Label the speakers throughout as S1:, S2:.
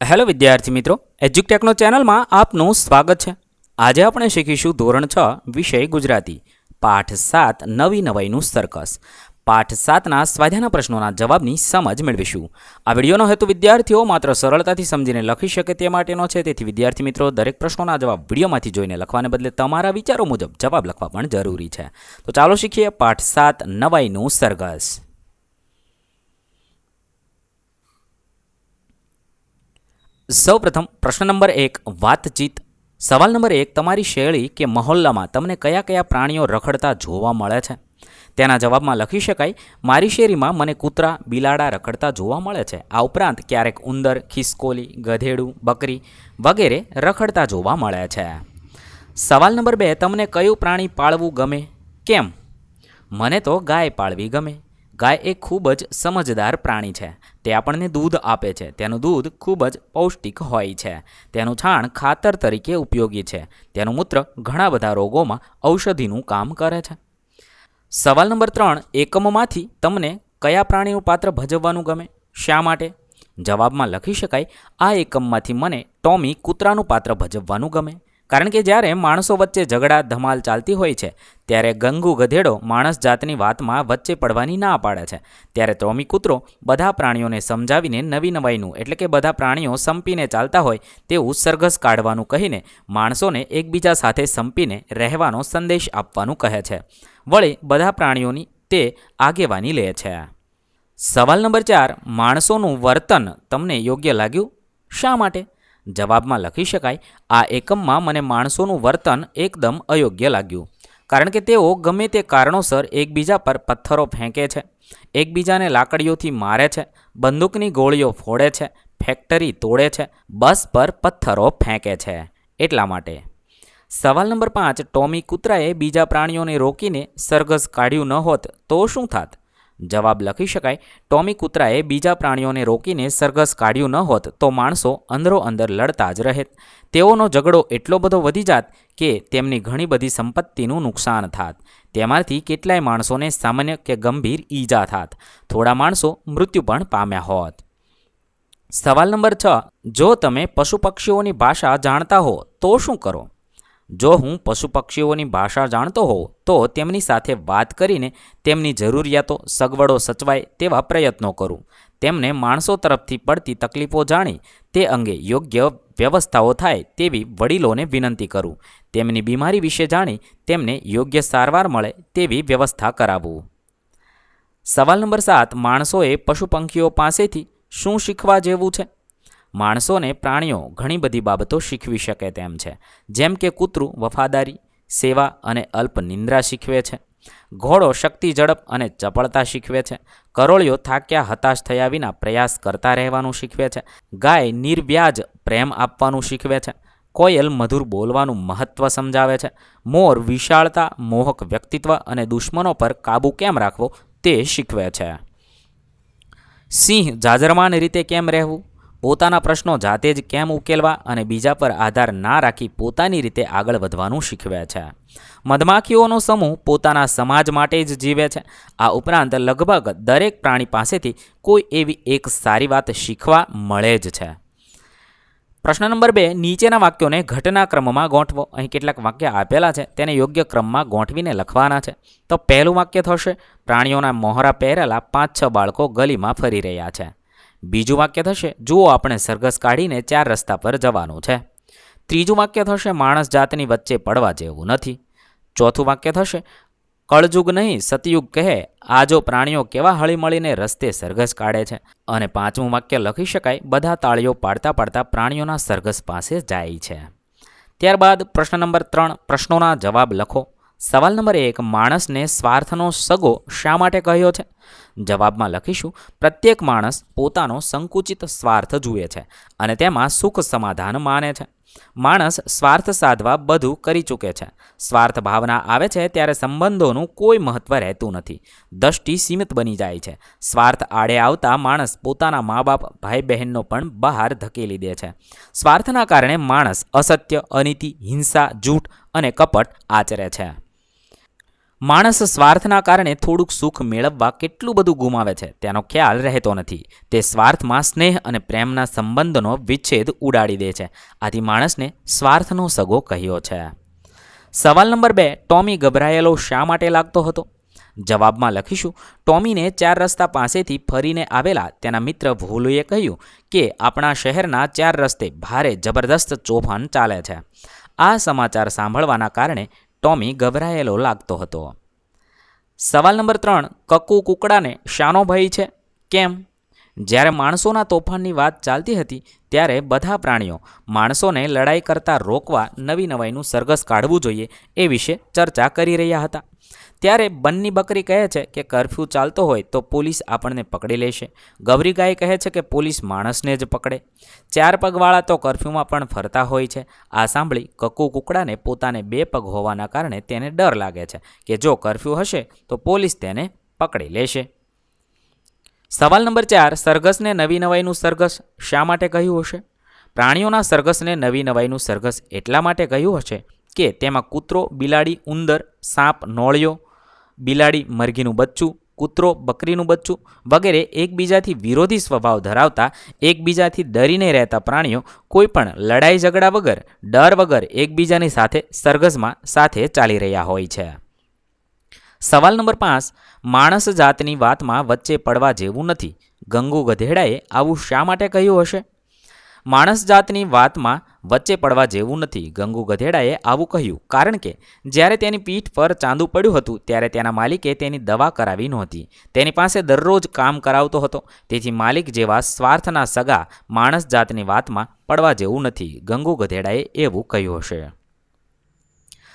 S1: Hello વિદ્યાર્થી મિત્રો એજ્યુકટેકનો ચેનલમાં આપનું સ્વાગત છે. આજે આપણે શીખીશું ધોરણ છ, વિષય ગુજરાતી. પાઠ સાત, નવી નવાઈનું સર્કસ પાઠ સાતના સ્વાધ્યાયના પ્રશ્નોના જવાબની સમજ મેળવીશું. આ વિડીયોનો હેતુ વિદ્યાર્થીઓ માત્ર સરળતાથી સમજીને લખી શકે તે માટેનો છે. તેથી વિદ્યાર્થી મિત્રો, દરેક પ્રશ્નોના જવાબ વિડીયોમાંથી જોઈને લખવાને બદલે તમારા વિચારો મુજબ જવાબ લખવા પણ જરૂરી છે. તો ચાલો શીખીએ પાઠ સાત, નવાઈનું સરઘસ. સૌપ્રથમ પ્રશ્ન નંબર એક, વાતચીત. સવાલ નંબર એક, તમારી શેળી કે મહોલ્લામાં તમને કયા કયા પ્રાણીઓ રખડતા જોવા મળે છે? તેના જવાબમાં લખી શકાય, મારી શેરીમાં મને કૂતરા, બિલાડા રખડતા જોવા મળે છે. આ ઉપરાંત ક્યારેક ઉંદર, ખિસકોલી, ગધેડું, બકરી વગેરે રખડતા જોવા મળે છે. સવાલ નંબર બે, તમને કયું પ્રાણી પાળવું ગમે? કેમ? મને તો ગાય પાળવી ગમે. ગાય એ ખૂબ જ સમજદાર પ્રાણી છે. તે આપણને દૂધ આપે છે. તેનું દૂધ ખૂબ જ પૌષ્ટિક હોય છે. તેનું છાણ ખાતર તરીકે ઉપયોગી છે. તેનું મૂત્ર ઘણા બધા રોગોમાં ઔષધિનું કામ કરે છે. સવાલ નંબર ત્રણ, એકમમાંથી તમને કયા પ્રાણીનું પાત્ર ભજવવાનું ગમે? શા માટે? જવાબમાં લખી શકાય, આ એકમમાંથી મને ટોમી કૂતરાનું પાત્ર ભજવવાનું ગમે. કારણ કે જ્યારે માણસો વચ્ચે ઝઘડા, ધમાલ ચાલતી હોય છે, ત્યારે ગંગુ ગધેડો માણસ જાતની વાતમાં વચ્ચે પડવાની ના પાડે છે. ત્યારે ટોમી કૂતરો બધા પ્રાણીઓને સમજાવીને નવી નવાઈનું, એટલે કે બધા પ્રાણીઓ સંપીને ચાલતા હોય તેવું સરઘસ કાઢવાનું કહીને માણસોને એકબીજા સાથે સંપીને રહેવાનો સંદેશ આપવાનું કહે છે. વળી બધા પ્રાણીઓની તે આગેવાની લે છે. સવાલ નંબર ચાર, માણસોનું વર્તન તમને યોગ્ય લાગ્યું? શા માટે? જવાબમાં લખી શકાય, આ એકમમાં મને માણસોનું વર્તન એકદમ અયોગ્ય લાગ્યું. કારણ કે તેઓ ગમે તે કારણોસર એકબીજા પર પથ્થરો ફેંકે છે. એકબીજાને લાકડીઓથી મારે છે, બંદૂકની ગોળીઓ ફોડે છે, ફેક્ટરી તોડે છે, બસ પર પથ્થરો ફેંકે છે. એટલા માટે. સવાલ નંબર પાંચ, ટોમી કૂતરાએ બીજા પ્રાણીઓને રોકીને સરઘસ કાઢ્યું ન હોત તો શું થાત? જવાબ લખી શકાય, ટોમી કૂતરાએ બીજા પ્રાણીઓને રોકીને સરઘસ કાઢ્યું ન હોત તો માણસો અંદરો અંદર લડતા જ રહેત. તેઓનો ઝઘડો એટલો બધો વધી જાત કે તેમની ઘણી બધી સંપત્તિનું નુકસાન થાત. તેમાંથી કેટલાય માણસોને સામાન્ય કે ગંભીર ઈજા થાત. થોડા માણસો મૃત્યુ પણ પામ્યા હોત. સવાલ નંબર છ, જો તમે પશુ પક્ષીઓની ભાષા જાણતા હો તો શું કરો? જો હું પશુ પક્ષીઓની ભાષા જાણતો હોઉં, તો તેમની સાથે વાત કરીને તેમની જરૂરિયાતો સગવડો સચવાય તેવા પ્રયત્નો કરું. તેમને માણસો તરફથી પડતી તકલીફો જાણી, તે અંગે યોગ્ય વ્યવસ્થાઓ થાય તેવી વડીલોને વિનંતી કરું. તેમની બીમારી વિશે જાણી, તેમને યોગ્ય સારવાર મળે તેવી વ્યવસ્થા કરાવવું સવાલ નંબર સાત, માણસોએ પશુ પંખીઓ પાસેથી શું શીખવા જેવું છે? માણસોને પ્રાણીઓ ઘણી બધી બાબતો શીખવી શકે તેમ છે. જેમ કે કૂતરું વફાદારી, સેવા અને અલ્પ નિંદ્રા શીખવે છે. ઘોડો શક્તિ ઝડપ અને ચપળતા શીખવે છે. કરોળિયો થાક્યા હતાશ થયા વિના પ્રયાસ કરતા રહેવાનું શીખવે છે. ગાય નિર્વ્યાજ પ્રેમ આપવાનું શીખવે છે. કોયલ મધુર બોલવાનું મહત્ત્વ સમજાવે છે. મોર વિશાળતા, મોહક વ્યક્તિત્વ અને દુશ્મનો પર કાબૂ કેમ રાખવો તે શીખવે છે. સિંહ જાજરમાન રીતે કેમ રહેવું? પોતાના પ્રશ્નો જાતે જ કેમ ઉકેલવા અને બીજા પર આધાર ના રાખી પોતાની રીતે આગળ વધવાનું શીખવે છે. મધમાખીઓનો સમૂહ પોતાના સમાજ માટે જ જીવે છે. આ ઉપરાંત લગભગ દરેક પ્રાણી પાસેથી કોઈ એવી એક સારી વાત શીખવા મળે જ છે. પ્રશ્ન નંબર બે, નીચેના વાક્યોને ઘટના ક્રમમાં ગોઠવો. અહીં કેટલાક વાક્ય આપેલા છે. તેને યોગ્ય ક્રમમાં ગોઠવીને લખવાના છે. તો પહેલું વાક્ય થશે, પ્રાણીઓના મોહરા પહેરેલા પાંચ છ બાળકો ગલીમાં ફરી રહ્યા છે. બીજું વાક્ય થશે, જુઓ, આપણે સરઘસ કાઢીને ચાર રસ્તા પર જવાનું છે. ત્રીજું વાક્ય થશે, માણસ જાતની વચ્ચે પડવા જેવું નથી. ચોથું વાક્ય થશે, કળજુગ નહીં, સતયુગ કહે, આજો પ્રાણીઓ કેવા હળીમળીને રસ્તે સરઘસ કાઢે છે. અને પાંચમું વાક્ય લખી શકાય, બધા તાળીઓ પાડતા પાડતા પ્રાણીઓના સરઘસ પાસે જાય છે. ત્યારબાદ પ્રશ્ન નંબર ત્રણ, પ્રશ્નોના જવાબ લખો. સવાલ નંબર એક, માણસને સ્વાર્થનો સગો શા માટે કહ્યો છે? જવાબમાં લખીશું, પ્રત્યેક માણસ પોતાનો સંકુચિત સ્વાર્થ જુએ છે અને તેમાં સુખ સમાધાન માને છે. માણસ સ્વાર્થ સાધવા બધું કરી ચૂકે છે. સ્વાર્થ ભાવના આવે છે ત્યારે સંબંધોનું કોઈ મહત્ત્વ રહેતું નથી. દ્રષ્ટિ સીમિત બની જાય છે. સ્વાર્થ આડે આવતા માણસ પોતાના મા બાપ ભાઈ બહેનનો પણ બહાર ધકેલી દે છે. સ્વાર્થના કારણે માણસ અસત્ય, અનીતિ, હિંસા, જૂઠ અને કપટ આચરે છે. માણસ સ્વાર્થના કારણે થોડુંક સુખ મેળવવા કેટલું બધું ગુમાવે છે, તેનો ખ્યાલ રહેતો નથી. તે સ્વાર્થમાં સ્નેહ અને પ્રેમના સંબંધનો વિચ્છેદ ઉડાડી દે છે. આથી માણસને સ્વાર્થનો સગો કહ્યો છે. સવાલ નંબર બે, ટોમી ગભરાયેલો શા માટે લાગતો હતો? જવાબમાં લખીશું, ટોમીને ચાર રસ્તા પાસેથી ફરીને આવેલા તેના મિત્ર ભોલુએ કહ્યું કે, આપણા શહેરના ચાર રસ્તે ભારે જબરદસ્ત ચોફાન ચાલે છે. આ સમાચાર સાંભળવાના કારણે ટોમી ગભરાયેલો લાગતો હતો. સવાલ નંબર ત્રણ, કક્કુ કુકડાને શાનો ભય છે? કેમ? જ્યારે માણસોના તોફાનની વાત ચાલતી હતી, ત્યારે બધા પ્રાણીઓ માણસોને લડાઈ કરતાં રોકવા નવી નવાઈનું સરઘસ કાઢવું જોઈએ એ વિશે ચર્ચા કરી રહ્યા હતા. ત્યારે બંની બકરી કહે છે કે કરફ્યુ ચાલતો હોય તો પોલીસ આપણને પકડી લેશે. ગૌરી ગાય કહે છે કે પોલીસ માણસને જ પકડે. ચાર પગવાળા તો કરફ્યુમાં પણ ફરતા હોય છે. આ સાંભળી કક્કુ કુકડાને પોતાને બે પગ હોવાના કારણે તેને ડર લાગે છે કે જો કરફ્યુ હશે તો પોલીસ તેને પકડી લેશે. સવાલ નંબર ચાર, સરઘસને નવી નવાઈનું સરઘસ શા માટે કહ્યું હશે? પ્રાણીઓના સરઘસને નવી નવાઈનું સરઘસ એટલા માટે કહ્યું હશે કે તેમાં કૂતરો, બિલાડી, ઉંદર, સાપ, નોળિયો બિલાડી મરઘીનું બચ્ચું, કૂતરો બકરીનું બચ્ચું વગેરે એકબીજાથી વિરોધી સ્વભાવ ધરાવતા, એકબીજાથી ડરીને રહેતા પ્રાણીઓ કોઈપણ લડાઈ ઝઘડા વગર, ડર વગર એકબીજાની સાથે સરઘસમાં સાથે ચાલી રહ્યા હોય છે. સવાલ નંબર પાંચ, માણસ જાતની વાતમાં વચ્ચે પડવા જેવું નથી. ગંગુ ગધેડાએ આવું શા માટે કહ્યું હશે? માણસ જાતની વાતમાં વચ્ચે પડવા જેવું નથી. ગંગુ ગધેડાએ આવું કહ્યું. કારણ કે, જ્યારે તેની પીઠ પર ચાંદુ પડ્યું હતું, ત્યારે તેના માલિકે તેની દવા કરાવી નહોતી. તેની પાસે દરરોજ કામ કરાવતો હતો. તેથી માલિક જેવા સ્વાર્થના સગા માણસ જાતની વાતમાં પડવા જેવું નથી. ગંગુ ગધેડાએ એવું કહ્યું હશે.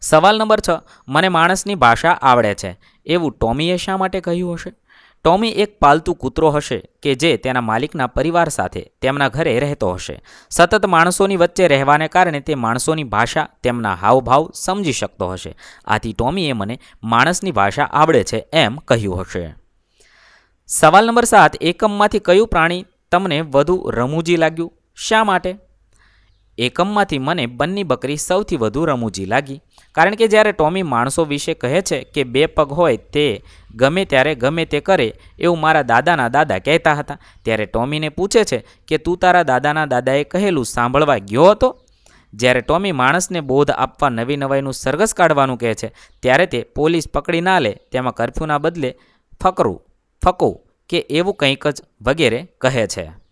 S1: સવાલ નંબર છ. મને માણસની ભાષા આવડે છે. એવું ટોમીએ શા માટે કહ્યું હશે? ટોમી એક પાલતુ કૂતરો હશે કે જે તેના માલિકના પરિવાર સાથે તેમના ઘરે રહેતો હશે. સતત માણસોની વચ્ચે રહેવાને કારણે તે માણસોની ભાષા તેમના હાવભાવ સમજી શકતો હશે. આથી ટોમીએ મને માણસની ભાષા આવડે છે એમ કહ્યું હશે. સવાલ નંબર સાત, એકમમાંથી કયું પ્રાણી તમને વધુ રમૂજી લાગ્યું? શા માટે? એકમમાંથી મને બંની બકરી સૌથી વધુ રમૂજી લાગી. કારણ કે જ્યારે ટોમી માણસો વિશે કહે છે કે બે પગ હોય તે ગમે ત્યારે ગમે તે કરે એવું મારા દાદાના દાદા કહેતા હતા, ત્યારે ટોમીને પૂછે છે કે તું તારા દાદાના દાદાએ કહેલું સાંભળવા ગયો હતો? જ્યારે ટોમી માણસને બોધ આપવા નવી નવાઈનું સરઘસ કાઢવાનું કહે છે, ત્યારે તે પોલીસ પકડી ના લે, તેમાં કરફ્યુના બદલે ફકરું ફકો કે એવું કંઈક જ વગેરે કહે છે.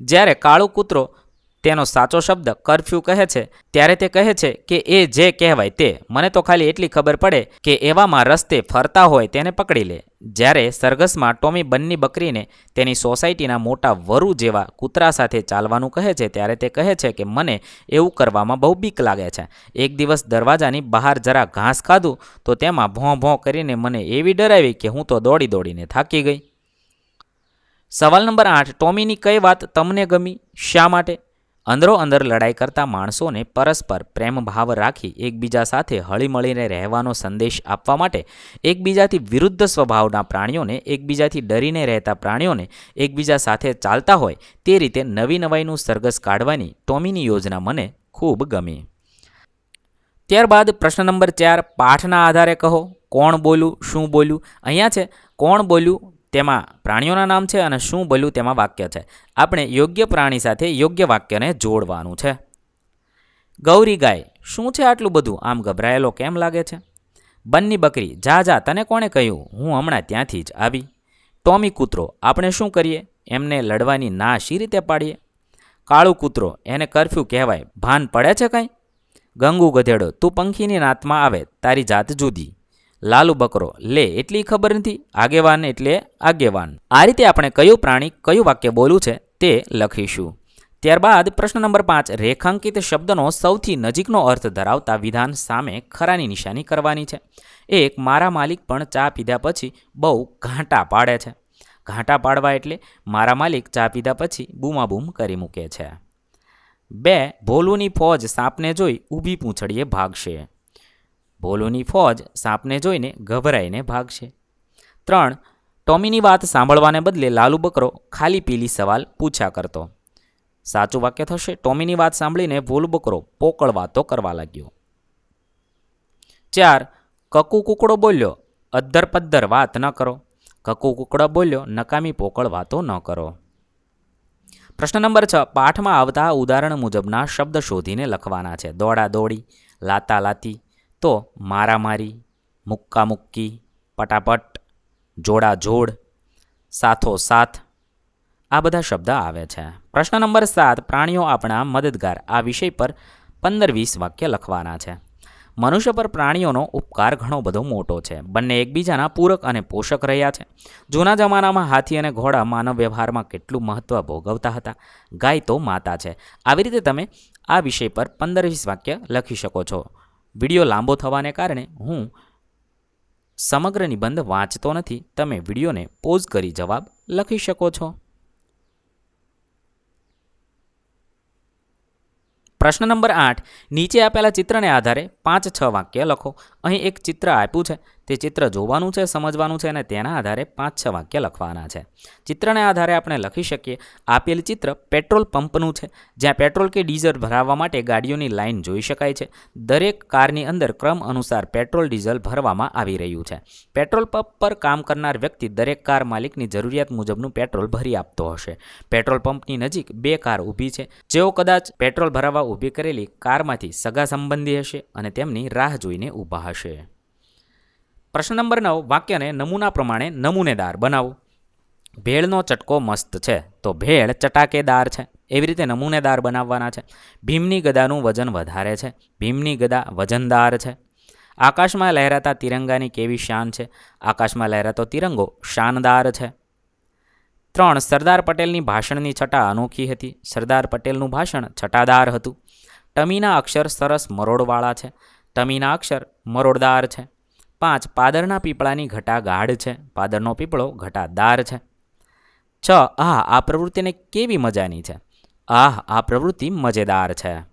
S1: જ્યારે કાળો કૂતરો તેનો સાચો શબ્દ કરફ્યુ કહે છે, ત્યારે તે કહે છે કે એ જે કહેવાય તે. મને તો ખાલી એટલી ખબર પડે કે એવામાં રસ્તે ફરતા હોય તેને પકડી લે. જ્યારે સરઘસમાં ટોમી બંની બકરીને તેની સોસાયટીના મોટા વરુ જેવા કૂતરા સાથે ચાલવાનું કહે છે, ત્યારે તે કહે છે કે મને એવું કરવામાં બહુ બીક લાગે છે. એક દિવસ દરવાજાની બહાર જરા ઘાસ ખાધું, તો તેમાં ભોં ભોં કરીને મને એવી ડરાવી કે હું તો દોડી દોડીને થાકી ગઈ. સવાલ નંબર આઠ, ટોમીની કઈ વાત તમને ગમી? શા માટે? અંદરો અંદર લડાઈ કરતા માણસોને પરસ્પર પ્રેમ ભાવ રાખી એકબીજા સાથે હળીમળીને રહેવાનો સંદેશ આપવા માટે એકબીજાથી વિરુદ્ધ સ્વભાવના પ્રાણીઓને, એકબીજાથી ડરીને રહેતા પ્રાણીઓને એકબીજા સાથે ચાલતા હોય તે રીતે નવી નવાઈનું સરઘસ કાઢવાની ટોમીની યોજના મને ખૂબ ગમી. ત્યારબાદ પ્રશ્ન નંબર ચાર, પાઠના આધારે કહો. કોણ બોલ્યું? શું બોલ્યું? અહીંયા છે. કોણ બોલ્યું? તેમાં પ્રાણીઓના નામ છે અને શું બોલ્યું તેમાં વાક્ય છે. આપણે યોગ્ય પ્રાણી સાથે યોગ્ય વાક્યને જોડવાનું છે. ગૌરી ગાય, શું છે આટલું બધું? આમ ગભરાયેલો કેમ લાગે છે? બંની બકરી, જા જા, તને કોણે કહ્યું? હું હમણાં ત્યાંથી જ આવી. ટોમી કૂતરો, આપણે શું કરીએ? એમને લડવાની ના શી રીતે પાડીએ? કાળું કૂતરો, એને કરફ્યુ કહેવાય. ભાન પડે છે કંઈ? ગંગુ ગધેડો, તું પંખીની નાતમાં આવે, તારી જાત જુદી. લાલુ બકરો, લે, એટલી ખબર નથી? આગેવાન એટલે આગેવાન. આ રીતે આપણે કયું પ્રાણી કયું વાક્ય બોલું છે તે લખીશું. ત્યારબાદ પ્રશ્ન નંબર પાંચ, રેખાંકિત શબ્દનો સૌથી નજીકનો અર્થ ધરાવતા વિધાન સામે ખરાની નિશાની કરવાની છે. એક, મારા માલિક પણ ચા પીધા પછી બહુ ઘાંટા પાડે છે. ઘાંટા પાડવા એટલે મારા માલિક ચા પીધા પછી બૂમાબૂમ કરી મૂકે છે. બે, ભોલુની ફોજ સાપને જોઈ ઊભી પૂંછડીએ ભાગશે. ભોલુની ફોજ સાપને જોઈને ગભરાઈને ભાગશે. ત્રણ, ટોમીની વાત સાંભળવાને બદલે લાલુ બકરો ખાલી પીલી સવાલ પૂછ્યા કરતો. સાચું વાક્ય થશે, ટોમીની વાત સાંભળીને ભૂલ બકરો પોકળ વાતો કરવા લાગ્યો. ચાર, કકુ કુકડો બોલ્યો, અદ્ધર પદ્ધર વાત ન કરો. કકુ કુકડો બોલ્યો, નકામી પોકળ વાતો ન કરો. પ્રશ્ન નંબર છ, પાઠમાં આવતા ઉદાહરણ મુજબના શબ્દ શોધીને લખવાના છે. દોડા દોડી લાતા લાતી તો મારામારી મુક્કા મુક્કી પટાપટ જોડા જોડ સાથો સાથ આ બધા શબ્દ આવે છે. પ્રશ્ન નંબર સાત, પ્રાણીઓ આપણા મદદગાર. આ વિષય પર પંદર વીસ વાક્ય લખવાના છે. મનુષ્ય પર પ્રાણીઓનો ઉપકાર ઘણો બધો મોટો છે. બંને એકબીજાના પૂરક અને પોષક રહ્યા છે. જૂના જમાનામાં હાથી અને ઘોડા માનવ વ્યવહારમાં કેટલું મહત્ત્વ ભોગવતા હતા. ગાય તો માતા છે. આવી રીતે તમે આ વિષય પર પંદર વીસ વાક્ય લખી શકો છો. વીડિયો લાંબો થવાને કારણે હું સમગ્ર નિબંધ વાંચતો નથી. તમે વિડીયોને પોઝ કરી જવાબ લખી શકો છો. પ્રશ્ન નંબર આઠ. નીચે આપેલા ચિત્રને આધારે પાંચ છ વાક્ય લખો. અહીં એક ચિત્ર આપ્યું છે. તે ચિત્ર જોવાનું છે, સમજવાનું છે અને તેના આધારે પાંચ છ વાક્ય લખવાના છે. ચિત્રને આધારે આપણે લખી શકીએ, આપેલ ચિત્ર પેટ્રોલ પંપનું છે, જ્યાં પેટ્રોલ કે ડીઝલ ભરાવવા માટે ગાડીઓની લાઇન જોઈ શકાય છે. દરેક કારની અંદર ક્રમ અનુસાર પેટ્રોલ, ડીઝલ ભરવામાં આવી રહ્યું છે. પેટ્રોલ પંપ પર કામ કરનાર વ્યક્તિ દરેક કાર માલિકની જરૂરિયાત મુજબનું પેટ્રોલ ભરી આપતો હશે. પેટ્રોલ પંપની નજીક બે કાર ઊભી છે. જેઓ કદાચ પેટ્રોલ ભરાવવા ઊભી કરેલી કારમાંથી સગા સંબંધી હશે અને તેમની રાહ જોઈને ઊભા હશે. પ્રશ્ન નંબર નવ, વાક્યને નમૂના પ્રમાણે નમૂનેદાર બનાવો. ભેળનો ચટકો મસ્ત છે, તો ભેળ ચટાકેદાર છે. એવી રીતે નમૂનેદાર બનાવવાના છે. ભીમની ગદાનું વજન વધારે છે. ભીમની ગદા વજનદાર છે. આકાશમાં લહેરાતા તિરંગાની કેવી શાન છે? આકાશમાં લહેરાતો તિરંગો શાનદાર છે. ત્રણ, સરદાર પટેલની ભાષણની છટા અનોખી હતી. સરદાર પટેલનું ભાષણ છટાદાર હતું. ટમીના અક્ષર સરસ મરોડવાળા છે. ટમીના અક્ષર મરોડદાર છે. પાંચ પાદરના પીપળાની ઘટા ગાઢ છે. પાદરનો પીપળો ઘટાદાર છે. છ, આહ, આ પ્રવૃત્તિને કેવી મજાની છે? આહ, આ પ્રવૃત્તિ મજેદાર છે.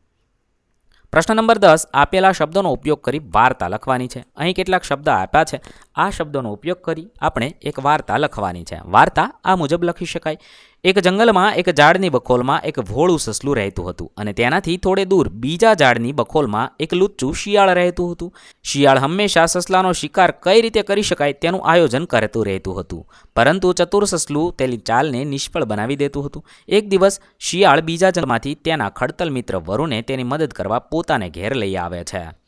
S1: પ્રશ્ન નંબર દસ, આપેલા શબ્દોનો ઉપયોગ કરી વાર્તા લખવાની છે. અહીં કેટલાક શબ્દ આપ્યા છે. આ શબ્દોનો ઉપયોગ કરી આપણે એક વાર્તા લખવાની છે. વાર્તા આ મુજબ લખી શકાય. એક જંગલમાં, એક ઝાડની બખોલમાં એક ભોળું સસલું રહેતું હતું અને તેનાથી થોડે દૂર બીજા ઝાડની બખોલમાં એક લુચ્ચું શિયાળ રહેતું હતું. શિયાળ હંમેશા સસલાનો શિકાર કઈ રીતે કરી શકાય તેનું આયોજન કરતું રહેતું હતું. પરંતુ ચતુર સસલું તેની ચાલને નિષ્ફળ બનાવી દેતું હતું. એક દિવસ શિયાળ બીજા જંગલમાંથી તેના ખડતલ મિત્ર વરુને તેની મદદ કરવા પોતાને ઘેર લઈ આવે છે.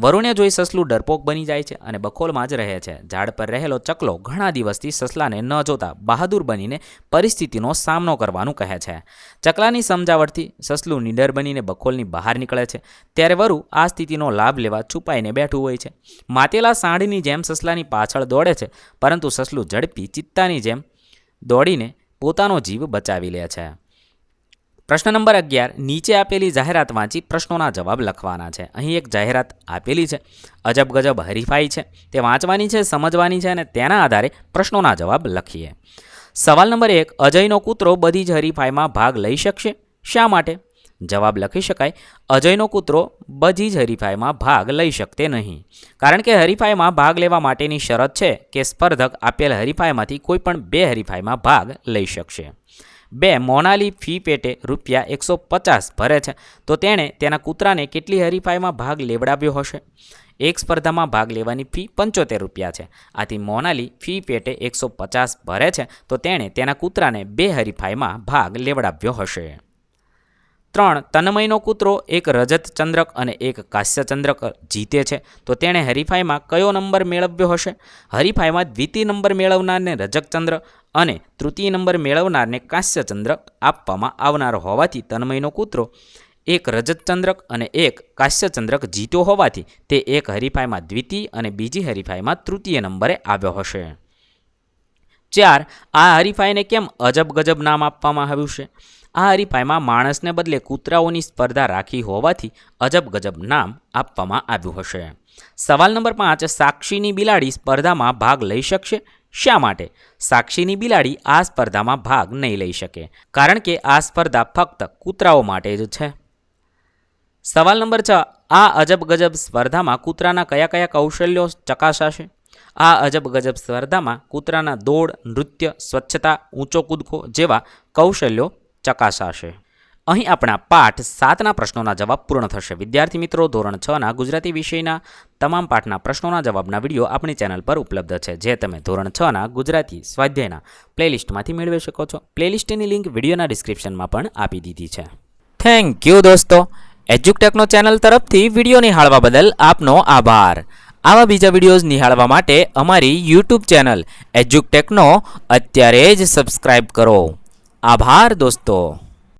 S1: વરુણે જોઈ સસલું ડરપોક બની જાય છે અને બખોલમાં જ રહે છે. ઝાડ પર રહેલો ચકલો ઘણા દિવસથી સસલાને ન જોતા બહાદુર બનીને પરિસ્થિતિનો સામનો કરવાનું કહે છે. ચકલાની સમજાવટથી સસલું નિડર બનીને બખોલની બહાર નીકળે છે. ત્યારે વરુ આ સ્થિતિનો લાભ લેવા છુપાઈને બેઠું હોય છે. માતેલા સાંઢની જેમ સસલાની પાછળ દોડે છે, પરંતુ સસલું ઝડપી ચિત્તાની જેમ દોડીને પોતાનો જીવ બચાવી લે છે. પ્રશ્ન નંબર અગિયાર. નીચે આપેલી જાહેરાત વાંચી પ્રશ્નોના જવાબ લખવાના છે. અહીં એક જાહેરાત આપેલી છે. અજબ ગજબ હરીફાઈ છે. તે વાંચવાની છે, સમજવાની છે અને તેના આધારે પ્રશ્નોના જવાબ લખીએ. સવાલ નંબર એક. અજયનો કૂતરો બધી જ હરીફાઈમાં ભાગ લઈ શકશે? શા માટે? જવાબ લખી શકાય. અજયનો કૂતરો બધી જ હરીફાઈમાં ભાગ લઈ શકતે નહીં. કારણ કે હરીફાઈમાં ભાગ લેવા માટેની શરત છે કે સ્પર્ધક આપેલ હરીફાઈમાંથી કોઈ પણ બે હરીફાઈમાં ભાગ લઈ શકશે. બે મોનાલી ફી પેટે રૂપિયા એકસો પચાસ ભરે છે. તો તેણે તેના કૂતરાને કેટલી હરીફાઈમાં ભાગ લેવડાવ્યો હશે? એક સ્પર્ધામાં ભાગ લેવાની ફી પંચોતેર રૂપિયા છે. આથી મોનાલી ફી પેટે એકસો પચાસ ભરે છે. તો તેણે તેના કૂતરાને બે હરીફાઈમાં ભાગ લેવડાવ્યો હશે. ત્રણ, તન્મયનો કૂતરો, એક રજત ચંદ્રક અને એક કાંસ્ય ચંદ્રક જીતે છે. તો તેણે હરીફાઈમાં કયો નંબર મેળવ્યો હશે? હરીફાઈમાં દ્વિતીય નંબર મેળવનારને રજક ચંદ્ર અને તૃતીય નંબર મેળવનારને કાંસ્યચંદ્રક આપવામાં આવનાર હોવાથી તન્મયનો કૂતરો, એક રજતચંદ્રક અને એક કાંસ્યચંદ્રક જીતો હોવાથી તે એક હરીફાઈમાં દ્વિતીય અને બીજી હરીફાઈમાં તૃતીય નંબરે આવ્યો હશે. ચાર, આ હરીફાઈને કેમ અજબ ગજબ નામ આપવામાં આવ્યું છે? આ હરીફાઈમાં માણસને બદલે કૂતરાઓની સ્પર્ધા રાખી હોવાથી અજબ ગજબ નામ આપવામાં આવ્યું હશે. સવાલ નંબર પાંચ, સાક્ષીની બિલાડી સ્પર્ધામાં ભાગ લઈ શકશે? શા માટે? સાક્ષીની બિલાડી આ સ્પર્ધામાં ભાગ નહીં લઈ શકે, કારણ કે આ સ્પર્ધા ફક્ત કૂતરાઓ માટે જ છે. સવાલ નંબર છ, આ અજબ ગજબ સ્પર્ધામાં કૂતરાના કયા કયા કૌશલ્યો ચકાસાશે? આ અજબ ગજબ સ્પર્ધામાં કૂતરાના દોડ, નૃત્ય, સ્વચ્છતા, ઊંચો કૂદકો જેવા કૌશલ્યો ચકાસાશે. અહીં આપણા પાઠ સાતના પ્રશ્નોના જવાબ પૂર્ણ થશે. વિદ્યાર્થી મિત્રો, ધોરણ છના ગુજરાતી વિષયના તમામ પાઠના પ્રશ્નોના જવાબના વીડિયો આપણી ચેનલ પર ઉપલબ્ધ છે, જે તમે ધોરણ છના ગુજરાતી સ્વાધ્યાયના પ્લેલિસ્ટમાંથી મેળવી શકો છો. પ્લેલિસ્ટની લિંક વિડીયોના ડિસ્ક્રિપ્શનમાં પણ આપી દીધી છે. થેન્ક યુ દોસ્તો. એજ્યુકટેકનો ચેનલ તરફથી વીડિયો નિહાળવા બદલ આપનો આભાર. આવા બીજા વિડીયોઝ નિહાળવા માટે અમારી યુટ્યુબ ચેનલ એજ્યુકટેકનો અત્યારે જ સબસ્ક્રાઇબ કરો. આભાર દોસ્તો.